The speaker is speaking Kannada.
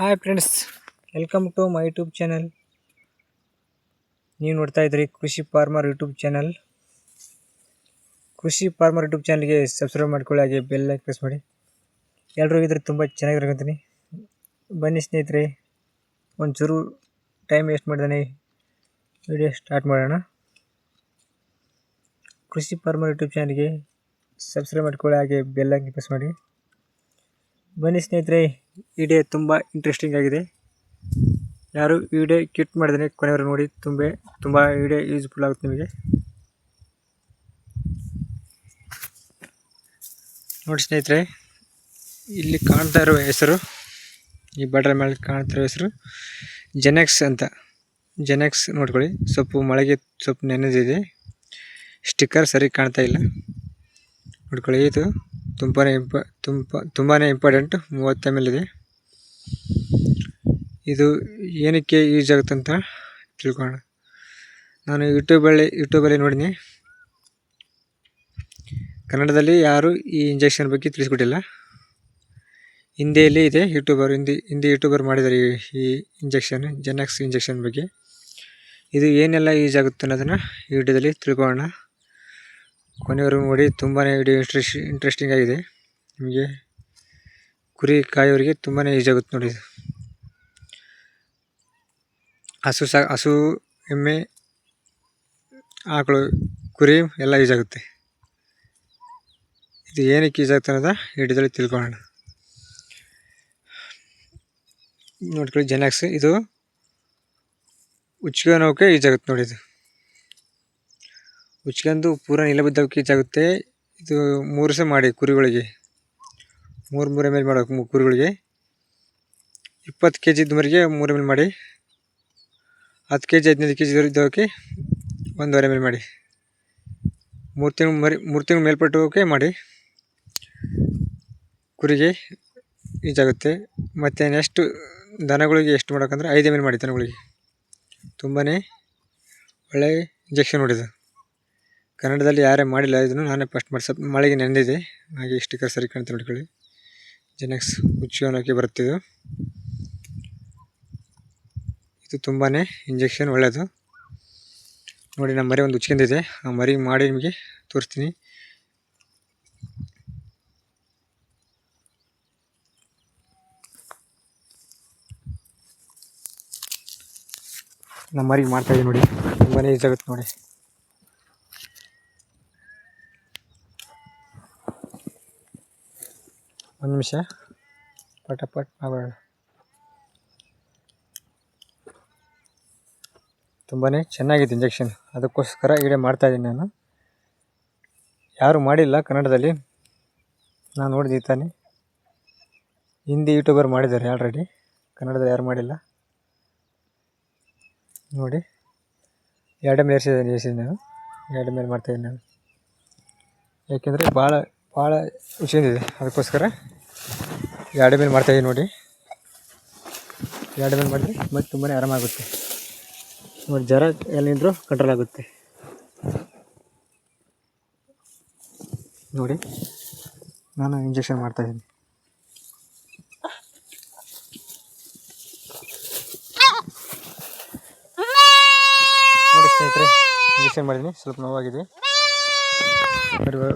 Hi friends welcome to my YouTube channel ನೀವು ನೋಡ್ತಾ ಇದ್ರಿ Krishi Farmer YouTube channel Krishi Farmer YouTube ಚಾನಲ್ಗೆ ಸಬ್ಸ್ಕ್ರೈಬ್ ಮಾಡ್ಕೊಳ್ಳಿ, ಹಾಗೆ ಬೆಲ್ ಲೈಕ್ ಪ್ರೆಸ್ ಮಾಡಿ. ಎಲ್ಲರೂ ಇದ್ರೆ ತುಂಬ ಚೆನ್ನಾಗಿರ್ಕೊಂತೀನಿ ಬನ್ನಿ ಸ್ನೇಹಿತರೆ, ಒಂಚೂರು ಟೈಮ್ ವೇಸ್ಟ್ ಮಾಡಿದಾನೆ ವಿಡಿಯೋ ಸ್ಟಾರ್ಟ್ ಮಾಡೋಣ. ಕೃಷಿ ಫಾರ್ಮರ್ ಯೂಟ್ಯೂಬ್ ಚಾನಲ್ಗೆ ಸಬ್ಸ್ಕ್ರೈಬ್ ಮಾಡ್ಕೊಳ್ಳಿ, ಹಾಗೆ ಬೆಲ್ ಲೈಕ್ ಪ್ರೆಸ್ ಮಾಡಿ. ಬನ್ನಿ ಸ್ನೇಹಿತರೆ ವಿಡಿಯೋ ತುಂಬ ಇಂಟ್ರೆಸ್ಟಿಂಗ್ ಆಗಿದೆ. ಯಾರು ವಿಡಿಯೋ ಕಿಟ್ ಮಾಡಿದ್ರೆ ಕೊನೆಯವರು ನೋಡಿ, ತುಂಬ ತುಂಬ ವಿಡಿಯೋ ಯೂಸ್ಫುಲ್ ಆಗುತ್ತೆ ನಿಮಗೆ. ನೋಡಿ ಸ್ನೇಹಿತರೆ, ಇಲ್ಲಿ ಕಾಣ್ತಾ ಇರೋ ಹೆಸರು, ಈ ಬಡ್ರ ಮೇಲೆ ಕಾಣ್ತಾ ಇರೋ ಹೆಸರು ಜೆನೆಕ್ಸ್ ಅಂತ. ಜೆನೆಕ್ಸ್ ನೋಡ್ಕೊಳ್ಳಿ, ಸೊಪ್ಪು ಮಳೆಗೆ ಸೊಪ್ಪು ನೆನೆದಿದೆ. ಸ್ಟಿಕ್ಕರ್ ಸರಿ ಕಾಣ್ತಾ ಇಲ್ಲ. ನೋಡ್ಕೊಳ್ಳಿ, ಇದು ತುಂಬಾ ಇಂಪ ತುಂಬ ತುಂಬಾ ಇಂಪಾರ್ಟೆಂಟ್ ಮೂವತ್ತು ಎಲ್ ಇದೆ ಏನಕ್ಕೆ ಯೂಸ್ ಆಗುತ್ತೆ ಅಂತ ತಿಳ್ಕೊಳ್ಳೋಣ. ನಾನು ಯೂಟ್ಯೂಬಲ್ಲಿ ಯೂಟ್ಯೂಬಲ್ಲಿ ನೋಡಿನಿ. ಕನ್ನಡದಲ್ಲಿ ಯಾರು ಈ ಇಂಜೆಕ್ಷನ್ ಬಗ್ಗೆ ತಿಳಿಸ್ಕೊಟ್ಟಿಲ್ಲ. ಹಿಂದಿಯಲ್ಲಿ ಇದೆ ಯೂಟ್ಯೂಬರ್, ಹಿಂದಿ ಹಿಂದಿ ಯೂಟ್ಯೂಬರ್ ಮಾಡಿದ್ದಾರೆ ಈ ಈ ಇಂಜೆಕ್ಷನ್ ಜೆನಾಕ್ಸ್ ಇಂಜೆಕ್ಷನ್ ಬಗ್ಗೆ. ಇದು ಏನೆಲ್ಲ ಯೂಸ್ ಆಗುತ್ತೆ ಅನ್ನೋದನ್ನು ಈ ವಿಡಿಯೋದಲ್ಲಿ ತಿಳ್ಕೊಳ್ಳೋಣ. ಕೊನೆಯವರೆಗೂ ನೋಡಿ ತುಂಬಾ ವಿಡಿಯೋ ಇಂಟ್ರೆಸ್ಟ್ ಇಂಟ್ರೆಸ್ಟಿಂಗ್ ಆಗಿದೆ. ನಿಮಗೆ ಕುರಿ ಕಾಯೋರಿಗೆ ತುಂಬಾ ಯೂಸ್ ಆಗುತ್ತೆ ನೋಡಿ. ಹಸು ಸಾ, ಹಸು, ಎಮ್ಮೆ, ಆಕಳು, ಕುರಿ ಎಲ್ಲ ಯೂಸ್ ಆಗುತ್ತೆ. ಇದು ಏನಕ್ಕೆ ಯೂಸ್ ಆಗುತ್ತೆ ಅನ್ನೋದ ಹಿಡಿದಲ್ಲಿ ತಿಳ್ಕೊಳ್ಳೋಣ. ನೋಡ್ಕೊಳ್ಳಿ ಜೆನಾಕ್ಸ್ ಇದು ಉಚ್ಕೊಳೋಕೆ ಯೂಸ್ ಆಗುತ್ತೆ ನೋಡಿ ಇದು. ಉಚ್ಕೊಂಡು ಪೂರ ನಿಲ ಈಜಾಗುತ್ತೆ ಇದು ಮೂರು ಸಹ ಮಾಡಿ ಕುರಿಗಳಿಗೆ. ಮೂರು ಮೂರು ಎಂ ಎಲ್ ಮಾಡಬೇಕು ಕುರಿಗಳಿಗೆ. ಇಪ್ಪತ್ತು ಕೆ ಜಿ ಇದ್ದವರಿಗೆ ಮೂರು ಎಂ ಎಲ್ ಮಾಡಿ. ಹತ್ತು ಕೆ ಜಿ ಹದಿನೈದು ಕೆ ಜಿ ಇದ್ದವಕ್ಕೆ ಒಂದೂವರೆ ಎಂ ಎಲ್ ಮಾಡಿ. ಮೂರು ತಿಂಗಳು ಮರಿ, ಮೂರು ತಿಂಗಳು ಮೇಲ್ಪಟ್ಟೋಕೆ ಮಾಡಿ. ಕುರಿಗೆ ಈಜಾಗುತ್ತೆ. ಮತ್ತು ನೆಕ್ಸ್ಟ್ ದನಗಳಿಗೆ ಎಷ್ಟು ಮಾಡೋಕ್ಕಂದ್ರೆ ಐದು ಎಂ ಎಲ್ ಮಾಡಿ ದನಗಳಿಗೆ. ತುಂಬಾ ಒಳ್ಳೆಯ ಇಂಜೆಕ್ಷನ್ ನೋಡಿದ್ದು ಕನ್ನಡದಲ್ಲಿ ಯಾರೇ ಮಾಡಿಲ್ಲ ಇದನ್ನು ನಾನೇ ಫಸ್ಟ್ ಮಾಡಿ ಮಳೆಗೆ ನೆನೆದಿದೆ. ಹಾಗೆ ಸ್ಟಿಕ್ಕರ್ ಸರಿ ಕಾಣ್ತಾ ನೋಡ್ಕೊಳ್ಳಿ. ಜೆನೆಕ್ಸ್ ಅನ್ನೋಕೆ ಬರುತ್ತಿದ್ದು ಇದು ತುಂಬಾ ಇಂಜೆಕ್ಷನ್ ಒಳ್ಳೆಯದು ನೋಡಿ, ನಮ್ಮ ಮರಿ ಒಂದು ಉಚ್ಕೊಂಡಿದೆ ಆ ಮರಿ ಮಾಡಿ ನಿಮಗೆ ತೋರಿಸ್ತೀನಿ. ನಮ್ಮ ಮರಿಗೆ ಮಾಡ್ತಾಯಿದ್ದೀವಿ ನೋಡಿ. ತುಂಬಾ ಆಗುತ್ತೆ ನೋಡಿ. ಒಂದು ನಿಮಿಷ. ಪಟಪಟ್ ಮಾಡೋಣ ತುಂಬಾ ಚೆನ್ನಾಗಿದೆ ಇಂಜೆಕ್ಷನ್ ಅದಕ್ಕೋಸ್ಕರ ಮಾಡ್ತಾ ಮಾಡ್ತಾಯಿದ್ದೀನಿ ನಾನು. ಯಾರು ಮಾಡಿಲ್ಲ ಕನ್ನಡದಲ್ಲಿ. ನಾನು ನೋಡಿದೆ ತಾನೆ ಹಿಂದಿ ಯೂಟ್ಯೂಬರ್ ಮಾಡಿದ್ದಾರೆ ಆಲ್ರೆಡಿ ಕನ್ನಡದಲ್ಲಿ ಯಾರು ಮಾಡಿಲ್ಲ. ನೋಡಿ. ಎರಡು ಮೇಲೆ ಏರ್ಸಿದ್ದೀನಿ ನಾನು. ಎರಡು ಮೇಲೆ ಮಾಡ್ತಾಯಿದ್ದೀನಿ ನಾನು. ಯಾಕೆಂದರೆ ಭಾಳ ಭಾಳ ಇದೆ. ಅದಕ್ಕೋಸ್ಕರ ಎರಡು ಮೇಲೆ ಮಾಡ್ತಾಯಿದ್ದೀನಿ ನೋಡಿ. ಎರಡು ಮೇಲೆ ಮಾಡಿದ್ರೆ ಮತ್ತೆ ತುಂಬಾ ಆರಾಮಾಗುತ್ತೆ. ನೋಡಿ, ಜ್ವರ ಎಲ್ಲಿಂದರೂ ಕಂಟ್ರೋಲ್ ಆಗುತ್ತೆ. ನೋಡಿ, ನಾನು ಇಂಜೆಕ್ಷನ್ ಮಾಡ್ತಾಯಿದ್ದೀನಿ ನೋಡಿ ಸ್ನೇಹಿತರೆ ಇಂಜೆಕ್ಷನ್ ಮಾಡಿದ್ದೀನಿ ಸ್ವಲ್ಪ ನೋವಾಗಿದೆ.